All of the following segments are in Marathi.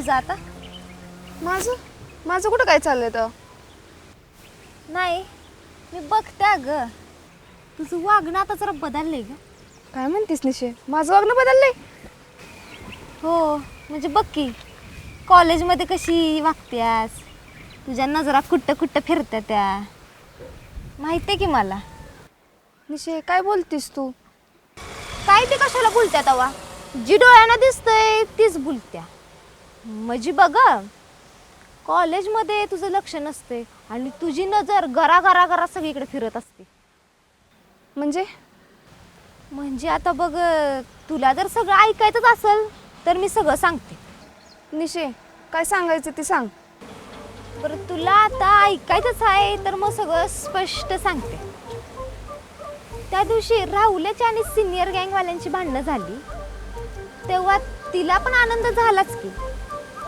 तुझं आता? माझं? माझं कुठं काय चाललंय तर? नाही मी बघते अगं. तुझं वागणं आता जरा बदललंय ग. काय म्हणतेस निशे? माझं वागणं बदललंय? हो म्हणजे बघ की कॉलेजमध्ये कशी वागत्यास तुझ्या नजरा कुठं कुठं फिरत्या त्या? माहिती आहे की मला? निशे काय बोलतीस तू? काय ते कशाला बोलत्या तवा? जी डोळ्यांना दिसतंय तीच बोलत्या. म्हणजे बघ कॉलेजमध्ये तुझं लक्ष नसते आणि तुझी नजर गरा गरा गरा सगळीकडे फिरत असते. म्हणजे? म्हणजे आता बघ तुला जर सगळं ऐकायचंच असेल तर मी सगळं सांगते. निशे काय सांगायचं ते सांग. बरं तुला आता ऐकायचंच आहे तर मग सगळं स्पष्ट सांगते. त्या दिवशी राहुल्याची आणि सिनियर गँगवाल्यांची भांडणं झाली. तेव्हा तिला पण आनंद झालाच की.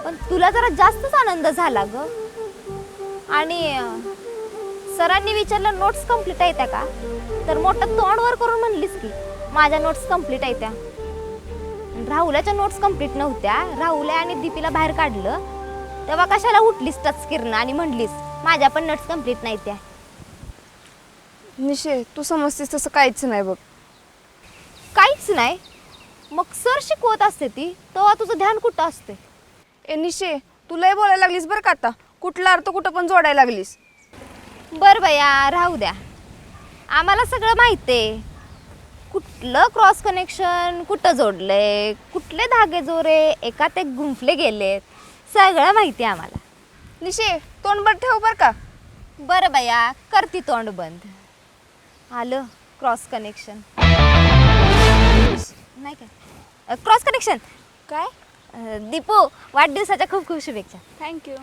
पण तुला जरा जास्तच आनंद झाला ग. आणि सरांनी विचारलं नोट्स कंप्लीट आहे त्या का? तर मोठं तोंड वर करून म्हणलीस की माझ्या नोट्स कंप्लीट आहे त्या. राहुल्याच्या नोट्स कंप्लीट नव्हत्या. राहुल्या आणि दीपीला बाहेर काढलं. तेव्हा कशाला उठलीस टच किरण आणि म्हणलीस माझ्या पण नोट्स कंप्लीट नाही त्या. निशे तू समजतेस तसं काहीच नाही बघ. काहीच नाही. मग सर शिकवत असते ती तेव्हा तुझं ध्यान कुठं असते ए निशे तुलाही बोलायला लागलीस बरं का आता. कुठला अर्थ कुठं पण जोडायला लागलीस. बर बया राहू द्या. आम्हाला सगळं माहिती. आहे कुठलं क्रॉस कनेक्शन कुठं जोडलंय कुठले धागे जोरे एकात एक गुंफले गेलेत सगळं माहिती आहे आम्हाला. निशे तोंडभर ठेव बरं का. बरं बया करती तोंड बंद आलं क्रॉस कनेक्शन नाही काय? क्रॉस कनेक्शन काय? अं, दीपू वाढदिवसाच्या खूप खूप शुभेच्छा. थँक्यू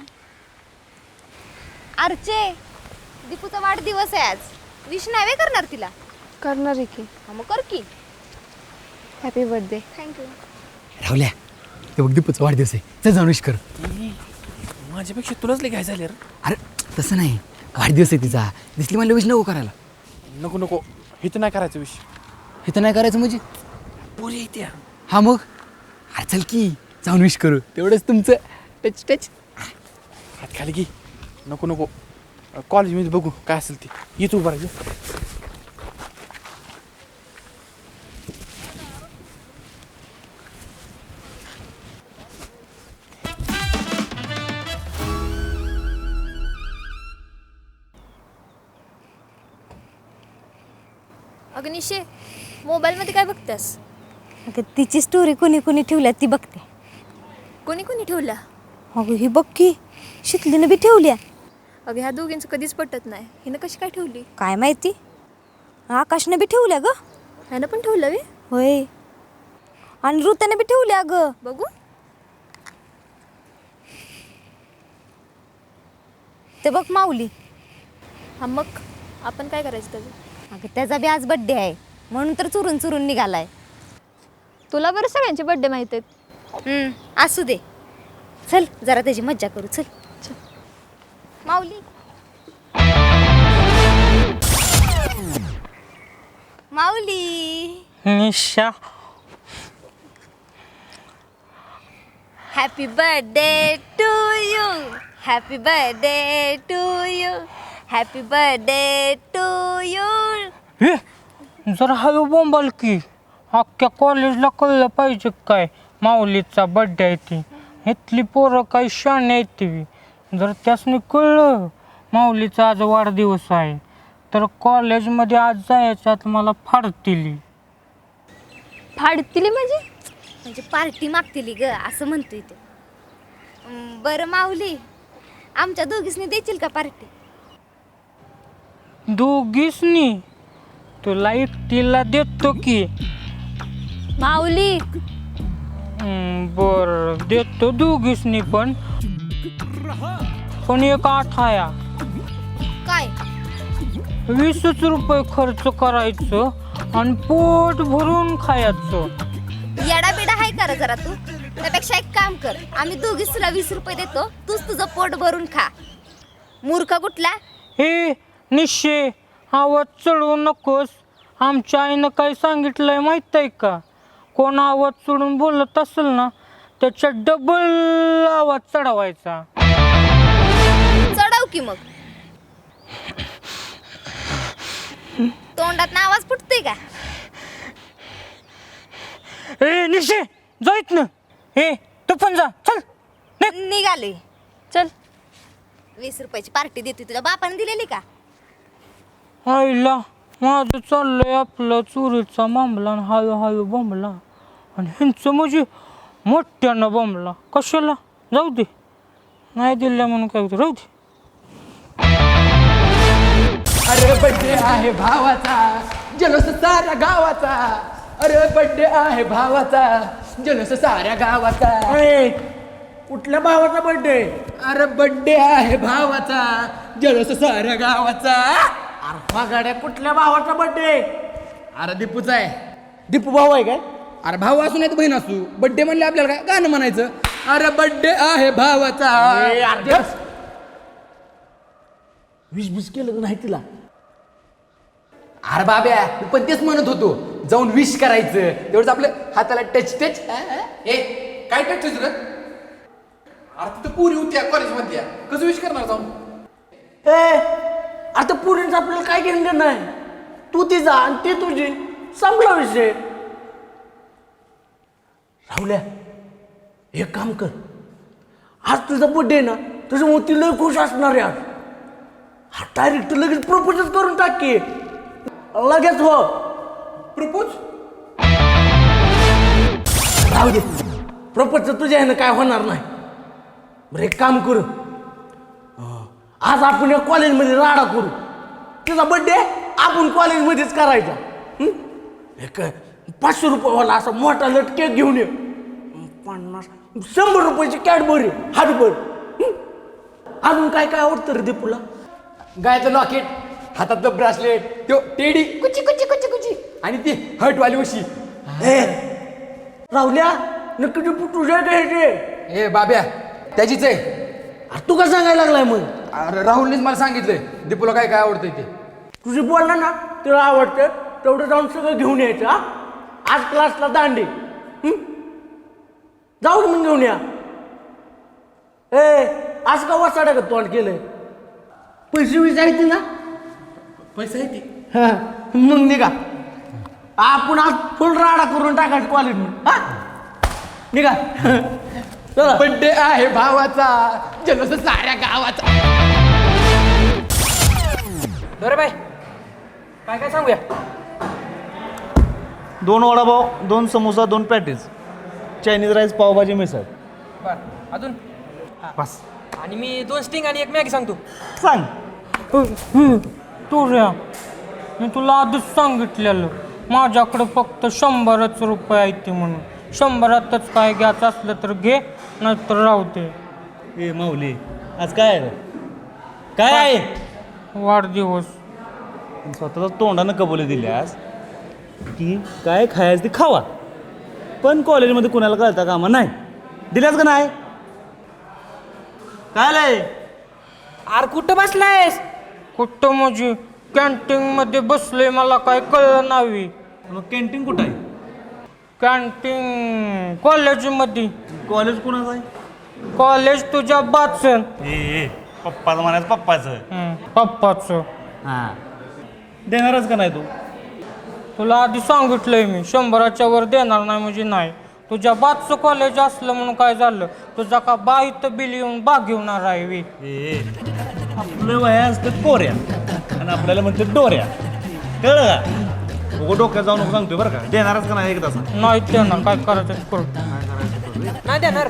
अर्चे दीपूचा वाढदिवस आहे आज. विश नाही करणार तिला? करणार आहे की. हा मग कर की. हॅपी बर्थडे थँक्यू राहुल्या ते बघ दीपूचा वाढदिवस आहे. चल जाऊन विश कर. माझ्यापेक्षा तुलाच काय झाले रे. अरे तसं नाही. वाढदिवस आहे तिचा. दिसली म्हणलं विश नको करायला. नको नको. इथं नाही करायचं विषय हे तर नाही करायचं म्हणजे? पोरी येते हा मग? अरे चल की. जाऊन विश करू. तेवढंच तुमचं. Touch touch. हात खाली की नको नको. कॉलेजमध्ये बघू काय असेल ते. येतो उभं राहायचं अगं निशे मोबाईलमध्ये काय बघतेस? अगं तिची स्टोरी कोणी कोणी ठेवल्या ती बघते. कोणी कोणी ठेवला? अगं ही बघ की शिकलीनं बी ठेवल्या. अगं ह्या दोघींचं कधीच पटत नाही. हिनं कशी काय ठेवली? काय माहिती? आकाशनं बी ठेवल्या ग. ह्यानं पण ठेवलं वे होय. आणि ऋताने बी ठेवल्या ग. बघू. ते बघ माऊली. हा मग आपण काय करायचं त्याचं? अगं त्याचा बी आज बड्डे आहे. म्हणून तर चुरून चुरून निघालाय. तुला बरं सगळ्यांचे बड्डे माहीत आहेत. हम्म, असू दे. चल जरा त्याची मज्जा करू चल. माऊली. माऊली. Nisha. Happy birthday to you happy birthday to you happy birthday to you हे जरा हळू बोंबाल की. अख्ख्या कॉलेजला कळलं पाहिजे काय. माऊलीचा बड्डे आहे ती. इथली पोरं काही शाणे आहेत ती. जर त्यासनी कळलं माऊलीचा आज वाढदिवस आहे तर कॉलेजमध्ये आज जायच्यात मला फाडतील. फाडतील म्हणजे? म्हणजे पार्टी मागतील ग असं म्हणतोय ते. अं, बरं माऊली आमच्या दोघीसनी देशील का पार्टी दोघीसनी? तुला एकटीला देतो की. माऊली बर. देतो दोघीसनी पण. पण एक आठाया काय? वीसच रुपये खर्च करायचं आणि पोट भरून खायचं. येडा बिडा हाय कर जरा तू. त्यापेक्षा एक काम कर आम्ही दोघीच तुला वीस रुपये देतो तूच तुझं पोट भरून खा. मूर्ख कुठला? हे निश्चय. आवाज चढवू नकोस. आमच्या आईनं काय सांगितलंय माहीत आहे का? कोण आवाज सोडून बोलत असेल ना त्याच्या डबल आवाज चढवायचा. चढव की मग. तोंडात आवाज फुटते का? ए निशे जाईत ना ए तू पण जा. चल निघाले. चल. वीस रुपयाची पार्टी देते तुझ्या बापाने दिलेली का? आईला माझं चाललंय आपलं चोरीचा मामला आणि हळूहळू बोंबला. आणि ह्यांचं म्हणजे मोठ्यानं बोंबला कशाला? जाऊ दे. नाही दिल्या म्हणून काय होतं? राहू दे. अरे बड्डे आहे भावाचा. जल्लोष साऱ्या गावाचा. अरे बड्डे आहे भावाचा. जल्लोष साऱ्या गावाचा. कुठल्या भावाचा बर्थडे अरे बड्डे आहे भावाचा. जल्लोष साऱ्या गावाचा. गाड्या कुठल्या भावाचा बर्थडे अरे दीपूचा आहे. दीपू भाऊ आहे काय? अरे भाऊ असू नाही तर बहीण असू. बड्डे म्हणले आपल्याला काय? गाणं म्हणायचं. अरे बड्डे आहे भावाचा. ते- वीस बीस केलं का नाही तिला. अरे बाब्या मी पण तेच म्हणत होतो. जाऊन विश करायचं. तेवढंच आपलं हाताला टच टच ए काय टच तुझं? अरे तिथं पुरी होत्या कॉलेज मधल्या. कसं विश करणार जाऊन? ए आता पुरींचं आपल्याला काय घेणं नाही तू ती जा आणि ती तुझी. संपला विषय. राहुल्या एक काम कर. आज तुझा बर्थडे ना तुझं मोती लय खुश असणार आहे आज. हा डायरेक्ट लगेच प्रपोजच करून टाक की. लगेच हो. प्रपोज राहू दे. प्रपोज तुझ्या ह्यानं काय होणार नाही. बरं एक काम करू. आज आपण या कॉलेजमध्ये राडा करू. तुझा बर्थडे आपण कॉलेजमध्येच करायचा. हं? एक पाचशे रुपयेवाला असा मोठा लट केक घेऊन ये. पन्नास शंभर रुपयाची कॅडबरी हातभर? अजून काय काय आवडतं रे दीपूला? गायचं लॉकेट हातातलं ब्रासलेट तो टेडी. कुची कुची कुची कुची. आणि ती हटवाली उशी ए राहुल्या नक्की दीपू तुझ्या काय ते ए बाब्या त्याचीच आहे. अरे तू का सांगायला लागलाय मग? अरे राहुलनेच मला सांगितलंय. दीपूला काय काय आवडतंय ते? तुझी बोलला ना तुला आवडतं तेवढं जाऊन सगळं घेऊन यायचं हा? आज क्लासला दांडे? जाऊ मग घेऊन या. ए आज का वाचाडा का तोंड केलंय? पैसे विचारायचे ना? पैसा आहे ती हा मग निघा. आपण आज फुल राडा करून टाकायचं कॉलेज हा? निघा. चला. बड्डे आहे भावाचा जल्लोष साऱ्या गावाचा. बरं बाय काय काय सांगूया? दोन वडापाव दोन समोसा दोन patties Chinese rice pav bhaji misal. बरं. अजून? बस. आणि मी दोन स्टिंग आणि एक मॅगी सांगतो. सांग. टोऱ्या मी तुला आधीच सांगितलेलं. माझ्याकडे फक्त शंभरच रुपये आहेत ते म्हणून. शंभरातच काय घ्यायचं असलं तर घे नाहीतर राहू दे. ए माऊली आज काय आहे रे? काय आहे? वाढदिवस. स्वतःच तोंडानं कबुली दिल्यास की काय खायचं ते खावा. पण कॉलेजमध्ये कुणाला कळता कामा? नाही. दिल्यास का नाही? काय आलंय अरे कुठं बसलायस? कुठं म्हणजे? कॅन्टीनमध्ये बसले मला काय कळलं नाही. मग कॅन्टीन कुठं आहे? कॅन्टीन कॉलेजमध्ये. कॉलेज कुणाचं आहे? कॉलेज तुझ्या बाचन ए ए पप्पाचं म्हणायचं पप्पाचं. पप्पाचं. हां. देणारच का नाही तू? तुला आधी सांगितलंय मी शंभराच्या वर देणार नाही म्हणजे नाही. तुझ्या बादचं कॉलेज असलं म्हणून काय झालं? तुझा का बा इथं बिल येऊन बाग घेणार आहे वे ए आपलं वया असतं कोऱ्या. आणि आपल्याला म्हणते डोऱ्या. कळलं का? उगं डोक्यात जाऊ नको सांगतोय बरं का? देणारच का नाही एक तास नाही देणार. काय करायचं ते करू नाही देणार.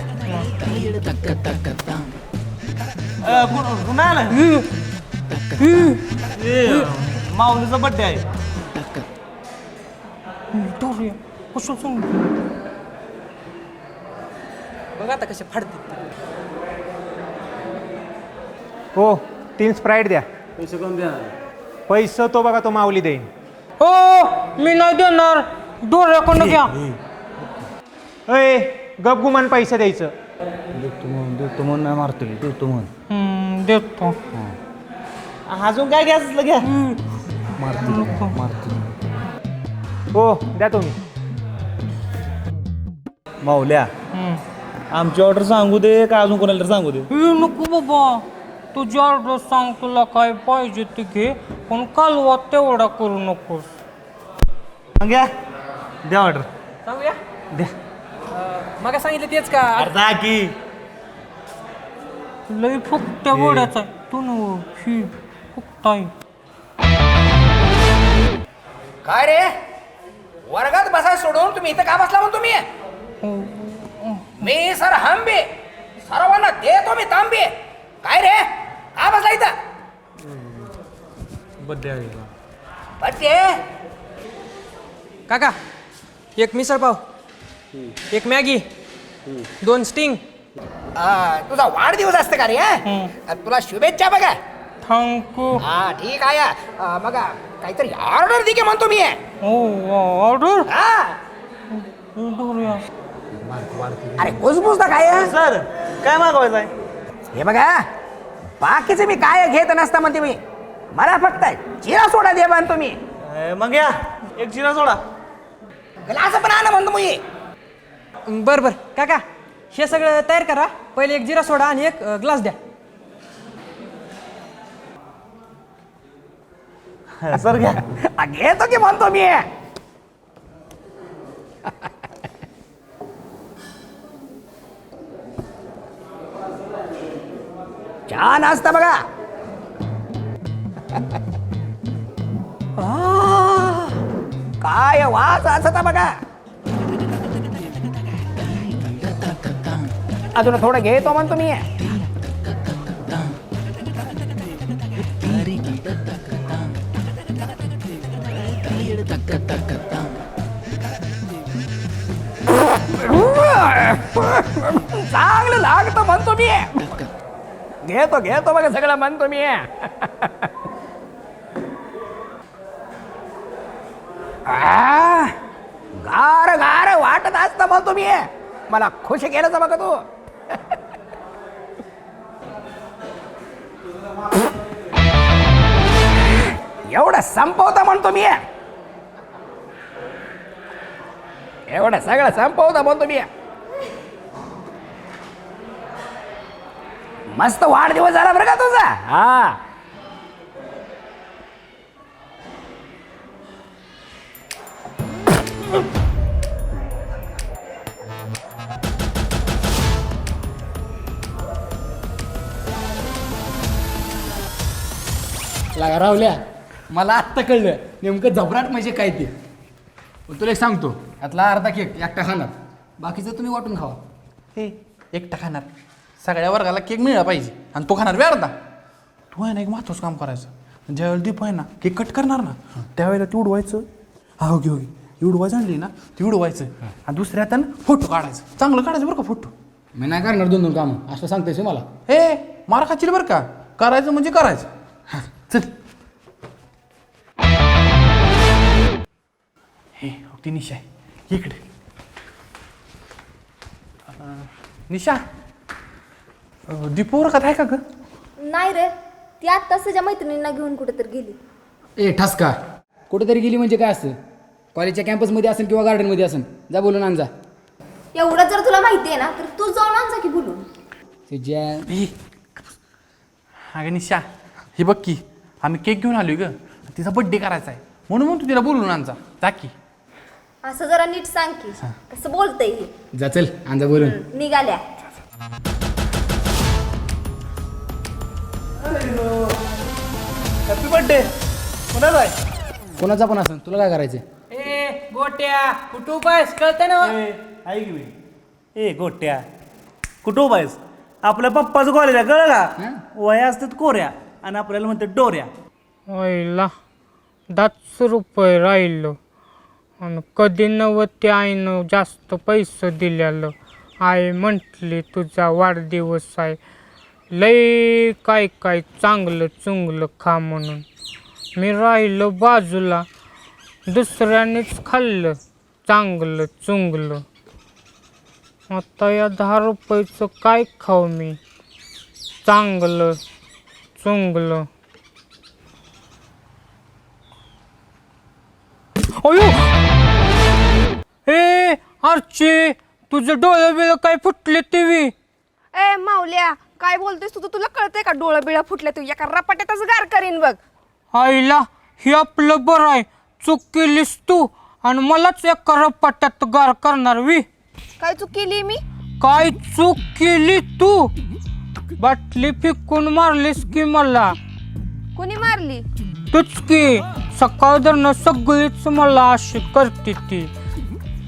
कुणा? आला? ए माऊलीचा बड्डे आहे. टोरिया, कसं सांगू बघ आता कसे फाडते. हो तीन स्प्राईट द्या. पैसे कोण देणार? पैसे तो बघा तो माऊली देईन. हो मी नाही देणार. डोऱ्याकडनं घ्या. अय गपगुमान पैसे द्यायचं. देतो म्हणून देतो म्हणून नाही मारतोय देतो म्हणून. हम्म, देतो. अजून काय घ्यायचं घ्या. मारतो मारतो हो द्या तुम्ही. माऊल्या. आमची ऑर्डर सांगू दे का अजून कोणाला तरी सांगू दे? ए नको बाबा. तुझी ऑर्डर सांग तुला काय पाहिजे ते घे. पण कालवा तेवढा करू नकोस. मग या द्या ऑर्डर सांगूया? द्या. मग सांगितलं तेच का? अरे जा की. लय फुकट्या गोड्याचा आहे. तू न ही फुकटाय काय रे? वर्गात बसाय सोडून तुम्ही इथं का बसला म्हणून तुम्ही? मी सर हंबे. सर्वांना देतो मी तांबे. काय रे? का बसला इथं? बड्डे काका एक मिसळ पाव. एक मॅगी. दोन स्टिंग. तुझा वाढदिवस असतं का रे हा? तुला शुभेच्छा बघा. थँक्यू हा ठीक आहे. अं, मग काहीतरी ऑर्डर दे की म्हणतो मी. हो ऑर्डर हा. अरे कुसबुसता काय आहे? सर काय मागवायचं आहे हे बघा बाकीचे मी काय घेत नसता म्हणते मी. मला फक्त जिरा सोडा दे म्हणतो मी. मग या. एक जिरा सोडा. ग्लास पण आणा म्हणतो मी. बर बर. काका हे सगळं तयार करा. पहिले एक जिरा सोडा आणि एक ग्लास द्या. सर घ्या आ, घेतो की म्हणतो मी छान असतं बघा आ, काय वास असता बघा अजून थोडं घेतो म्हणतो मी चांगलं लागतं म्हणतो मी. घेतो घेतो बघा सगळं म्हणतो मी. गार गार वाटत असतं म्हणतो मी. मला खुश केलं बघा तू. एवढं संपवता म्हणतो मी. एवढं सगळं संपवता म्हणतो मी मस्त वाढदिवस झाला बरं का तुझा? हा. लागा रावल्या मला आत्ता कळलं. नेमकं जबराट म्हणजे काय ते? पण तुला एक सांगतो. यातला अर्धा केक एकटा खाणार. बाकीचं तुम्ही वाटून खावा. हे एकटा खाणार. सगळ्या वर्गाला केक मिळाला पाहिजे. आणि तो खाणार बे अर्धा. तू आहे ना एक महत्वाचं काम करायचं. ज्यावेळेला दीप आहे ना केक कट करणार ना त्यावेळेला ते उडवायचं. हा हो घे हो घे. उडवायचं आणली ना ते उडवायचं. आणि दुसऱ्या हातानं फोटो काढायचं. चांगलं काढायचं बरं का फोटो. मी नाही करणार दोन दोन कामं. असं सांगतेस मला. हे मारा खाचील बरं का? करायचं म्हणजे करायचं. हा, चल. हे हो ती निशा आहे इकडे. अं, निशा अं, दीपू वर्गात आहे का ग? नाही रे ती आत्ताच त्याच्या मैत्रिणींना घेऊन कुठेतरी गेली. ए ठसका कुठेतरी गेली म्हणजे काय असतं कॉलेजच्या कॅम्पसमध्ये असेल किंवा गार्डनमध्ये असेल. जा बोलून आण जा. एवढं जर तुला माहिती आहे ना तर तू जाऊन आण जा की बोलून. तुझ्या हे अगं निशा हे बघ की आम्ही केक घेऊन आलोय ग. तिचा बड्डे करायचा आहे. म्हणून मग तू तिला बोलून आणजा जा की. असं जरा नीट सांग की. कसं बोलतय हे. जा चल आण जा बोलून निघाल्या. हॅपी बर्थडे कोणाचा आहे? कोणाचा पण असेल तुला काय करायचं ए गोट्या कुटुंब आहेस? कळतंय ना? ए, ऐक मी ए गोट्या कुठं आहेस? आपल्या पप्पाचं कॉलेज आहे कळलं का? वया असतात कोऱ्या आणि आपल्याला म्हणतात डोऱ्या. ओयला दहाच रुपये राहिलो. आणि कधी नव्वद आईनं जास्त पैसे दिलेलं आई म्हटली तुझा वाढदिवस आहे. लय काय काय चांगलं चुंगलं खा म्हणून. मी राहिलो बाजूला. दुसऱ्यानेच खाल्लं. चांगलं चुंगलं. आता या दहा रुपयाचं काय खाऊ मी? चांगलं चुंगलं. अयो! ए आरचे तुझे डोळे बिळ काय फुटले टीव्ही? ए माऊल्या काय बोलतोयस तू? तुला कळतंय का डोळं बिळं फुटल्या तू एका रपाट्यातच गार करीन बघ. आईला हे आपलं बरं आहे. चूक केलीस तू आणि मलाच एका रपाट्यात गार करणार वी काय चूक केली मी? काय चूक केली तू? बाटली फेकून मारलीस की मला? कोणी मारली? तूच की सकाळ धरणं सगळीच मला अशी करते ती.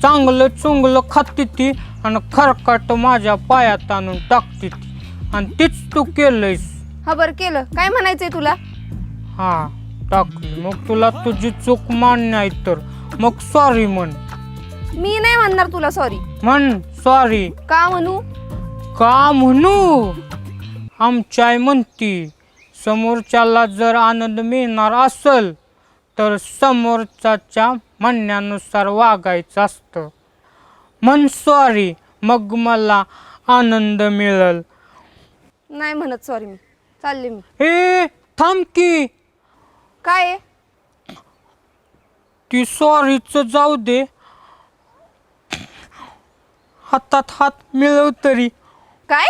चांगलं चुंगलं खाते ती आणि खरकाट माझ्या पायात आणून टाकते ती. आणि तीच तू केलंयस. हा बरं केलं. काय म्हणायचंय तुला? हा टाकली. मग तुला तुझी चूक मान्य आहे तर. मग सॉरी म्हण. मी नाही म्हणणार तुला सॉरी म्हण सॉरी का म्हणू? का म्हणू? आमची आई म्हणती. समोरच्याला जर आनंद मिळणार असल तर समोरच्याच्या म्हणण्यानुसार वागायचं असतं. म्हण सॉरी मग मला आनंद मिळेल. नाही म्हणत सॉरी मी. चालले मी. हे थांब की. काय आहे? ती सॉरीच जाऊ दे. हातात हात मिळव तरी. काय?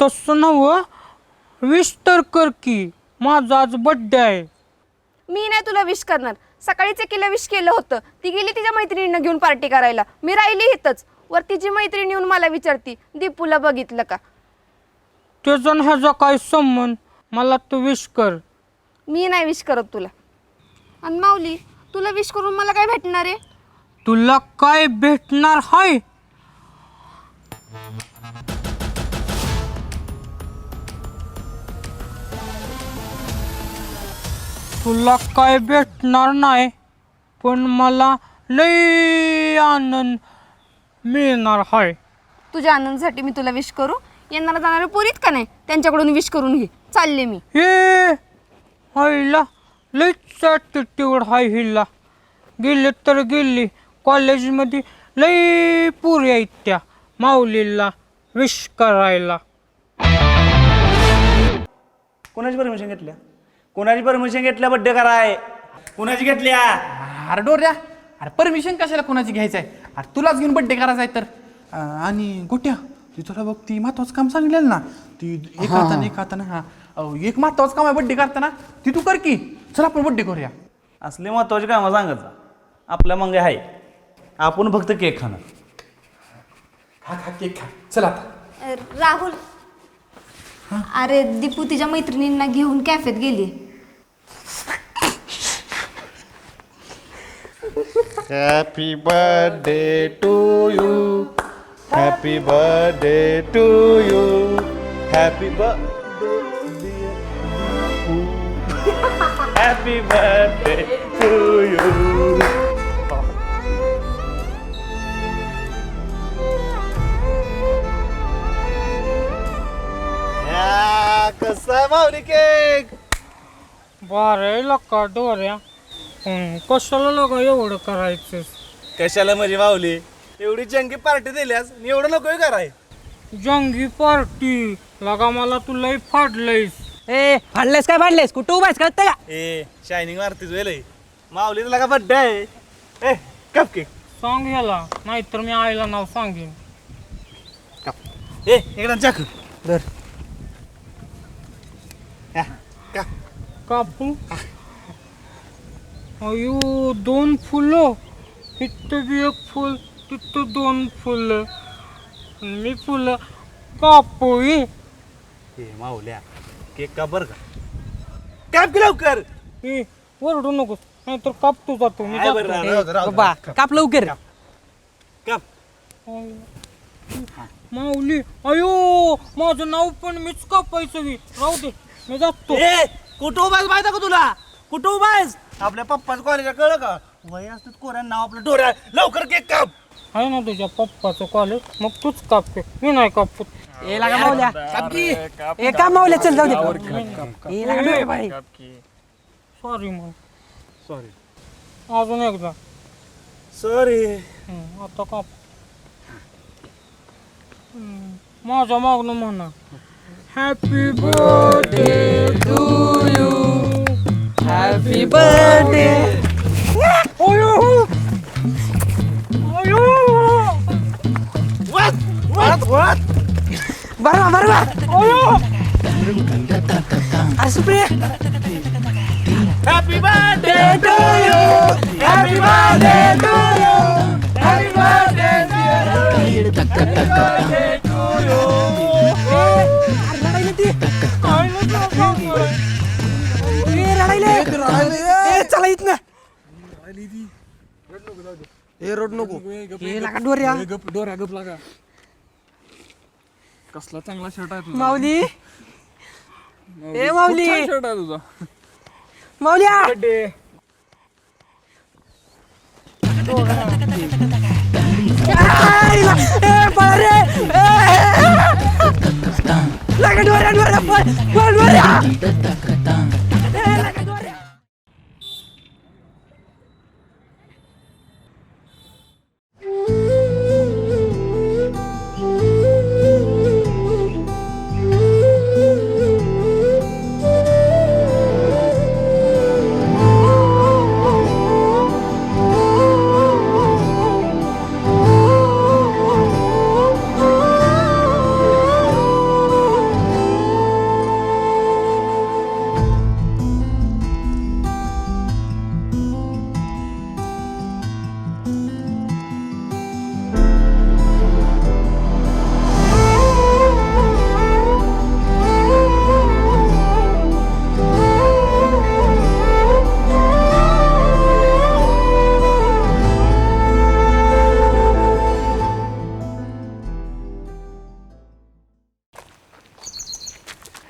तसं नव विश तर कर की माझा आज बड्डे आहे. मी नाही तुला विश करणार. सकाळीच एकीला विश केलं होतं. ती गेली तिच्या मैत्रिणीनं घेऊन पार्टी करायला. मी राहिली इथंच. वर तिची मैत्रीण येऊन मला विचारती दीपूला बघितलं का? त्याचा न ह्याचा काय संबंध? मला तू विश कर. मी नाही विश करत तुला. आणि माऊली तुला विश करून मला काय भेटणार आहे? तुला काय भेटणार हाय? तुला काय भेटणार नाही पण मला लई आनंद मिळणार हाय. तुझ्या आनंदासाठी मी तुला विश करू. येणारा जाणारे पोरीत का नाही त्यांच्याकडून विश करून घे. चालले मी. हे हायला लईच ॲटिट्यूड हाय हिला. गेले तर गेली कॉलेजमध्ये लई पुरी आहेत त्या माऊलीला विश करायला. कोणाची परमिशन घेतल्या? कोणाची परमिशन घेतल्या बड्डे कराय? कोणाची घेतल्या? अरे डोऱ्या अरे परमिशन कशाला कोणाची घ्यायचं आहे अरे तुलाच घेऊन बड्डे करायचा आहे तर. अं, आणि गोट्या ती तुला बघ ती महत्वाचं काम सांगलेलं ना. ती एक हाताने एक हाताने हा. अहो, एक महत्वाचं काम आहे बड्डे करताना. ती तू कर की. चल आपण बड्डे करूया. असले महत्वाची कामं सांगत जा आपल्या मग आहे आपण फक्त केक खाणार. खा खा केक खा. चल आता. राहुल. अरे दीपू तिच्या मैत्रिणींना घेऊन कॅफेत गेली. Happy birthday to you happy birthday to you happy birthday happy birthday to you कसा आहे माऊली केक? बारायला का डोऱ्या. हं, कशाला लगा एवढं करायचं कशाला म्हणजे माऊली? एवढी जंगी पार्टी दिल्यास आणि एवढं नकोय कराय. जंगी पार्टी. लगा मला तू लई फाडलंयस. ए फाडलेस काय फाडलेस कुठं उभायस कळतं का? ए शायनिंग मारतीच वेळ माऊली तुला का बड्डे आहे? ए कप केक सांग ह्याला नाहीतर मी आईला नाव सांगेन. ए एकदा चाक. बर कापू अयो दोन फुलं. इथं बी एक फुल तिथं दोन फुलं. मी फुलं कापूई. ए माऊल्या केक का बरं का? काप की लवकर? ए ओरडू नकोस. नाहीतर कापतो जातो मी. आहे बरं, जातो. बाबा काप लवकर. काप. माऊली अयो माझं नाव पण मीच कापायचं मी राहू दे. मी जातो ए कुठं उभायस माहिती का तुला? कुठं उभायस आपल्या पप्पाचं कॉलेज कळलं का? वय असतात कोऱ्या नाव आपलं डोऱ्या लवकर केक काप. आहे ना तुझ्या पप्पाचं कॉलेज मग तूच कापते मी नाही कापत ए लागा मावल्या. ए का मावल्या चल जाऊ दे. ए लागा डोळे बाई. सॉरी मग सॉरी अजून एकदा. सॉरी हं, आता काप. हं, माझ्या मागणं म्हणा. Happy birthday to you happy birthday अयो अयो बरोबर बरोबर असं प्रिय happy birthday to you happy birthday to you happy birthday to you ए रोड नको. ए लागा डोऱ्या. गप डोऱ्या गप लागा. कसला चांगला शर्ट आहे तुझा. माऊली. ए माऊली. शर्ट आहे तुझा. माऊल्या लागा डोऱ्या डोऱ्या पळ डोऱ्या.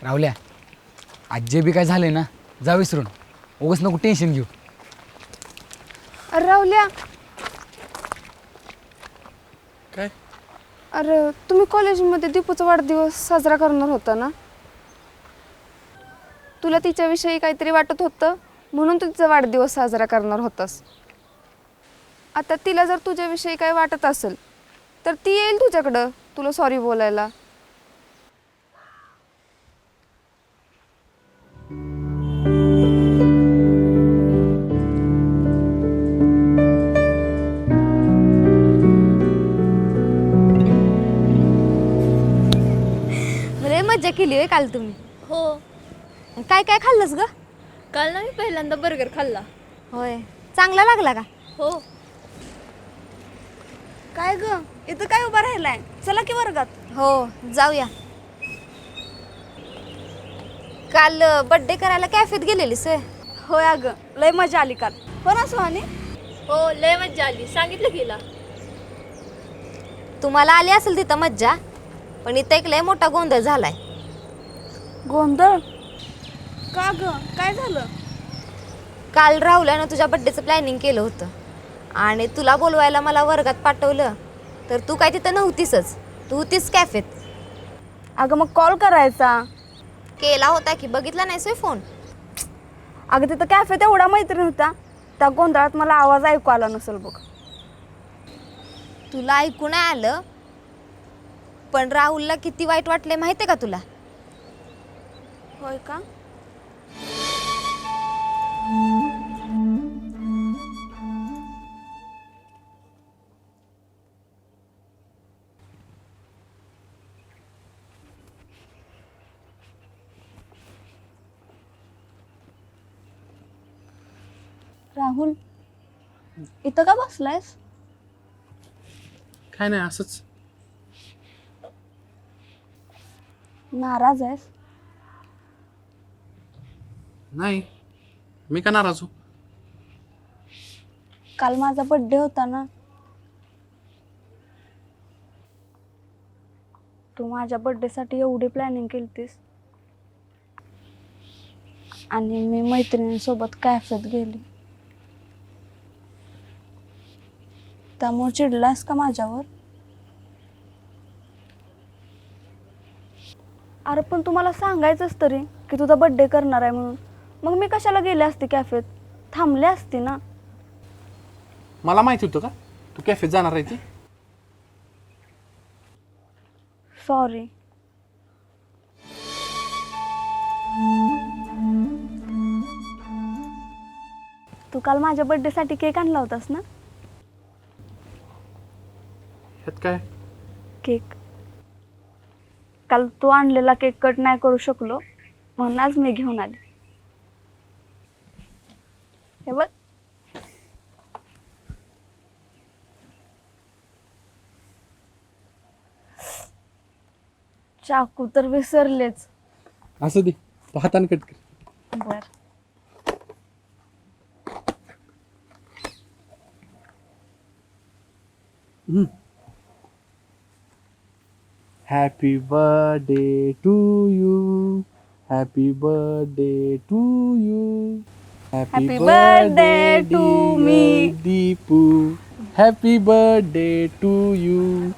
राहुल्या आज जे बी काय झाले ना जा विसरून. उगाच नको टेन्शन घेऊ. अरे राहुल्या काय? अरे तुम्ही कॉलेजमध्ये दीपूचा वाढदिवस साजरा करणार होता ना? तुला तिच्याविषयी काहीतरी वाटत होतं म्हणून तू तिचा वाढदिवस साजरा करणार होतास. आता तिला जर तुझ्याविषयी काही वाटत असेल तर ती येईल तुझ्याकडं तुला सॉरी बोलायला. केली तुम्ही? हो. काय काय खाल्लंस ग? काल ना मी पहिल्यांदा बर्गर खाल्ला. होय. चांगला लागला का? हो. काय ग? इथं काय उभा राहिलाय? चला की वर्गात. हो जाऊया. काल बर्थडे करायला कॅफेत गेलेलीस होय? होय अगं लय मजा आली काल. हो ना सुहानी? हो लय मज्जा आली. सांगितलं गेला तुम्हाला आली असेल तिथं मज्जा पण इथं एक लय मोठा गोंधळ झालाय. गोंधळ? का ग? काय झालं? काल राहुल्यानं तुझ्या बड्डेचं प्लॅनिंग केलं होतं. आणि तुला बोलवायला मला वर्गात पाठवलं. तर तू काय तिथं नव्हतीसच. तू होतीस कॅफेत अगं मग कॉल करायचा. केला होता की बघितला नाही सोय फोन अगं तिथं कॅफेत एवढा मैत्रीण होता. त्या गोंधळात मला आवाज ऐकू आला नसेल बघ. तुला ऐकू नाही आलं. पण राहुलला किती वाईट वाटले माहितीये का तुला? होय का? राहुल इथं का बसलायस? काय नाही असंच. नाराज आहेस? नाही मी का नाराज हो काल माझा बड्डे होता ना. तू माझ्या बड्डेसाठी एवढी प्लॅनिंग केलतीस. आणि मी मैत्रिणींसोबत कॅफेत गेली. त्यामुळे चिडलास का माझ्यावर? अरे पण तुम्हाला सांगायचंच तरी की तुझा बड्डे करणार आहे म्हणून. मग मी कशाला गेले असते कॅफेत? थांबले असते ना. मला माहिती होतं का? तू कॅफेत जाणार आहे ती? सॉरी तू काल माझ्या बर्थडेसाठी केक आणला होतास ना? ह्यात काय? केक काल तू आणलेला केक कट नाही करू शकलो. म्हणून आज मी घेऊन आले. हे बघ चाकू तर विसरलेच असं दे तो हाताने कट कर बर happy birthday to you happy birthday to you Happy birthday to me, Deepu. Happy birthday to you.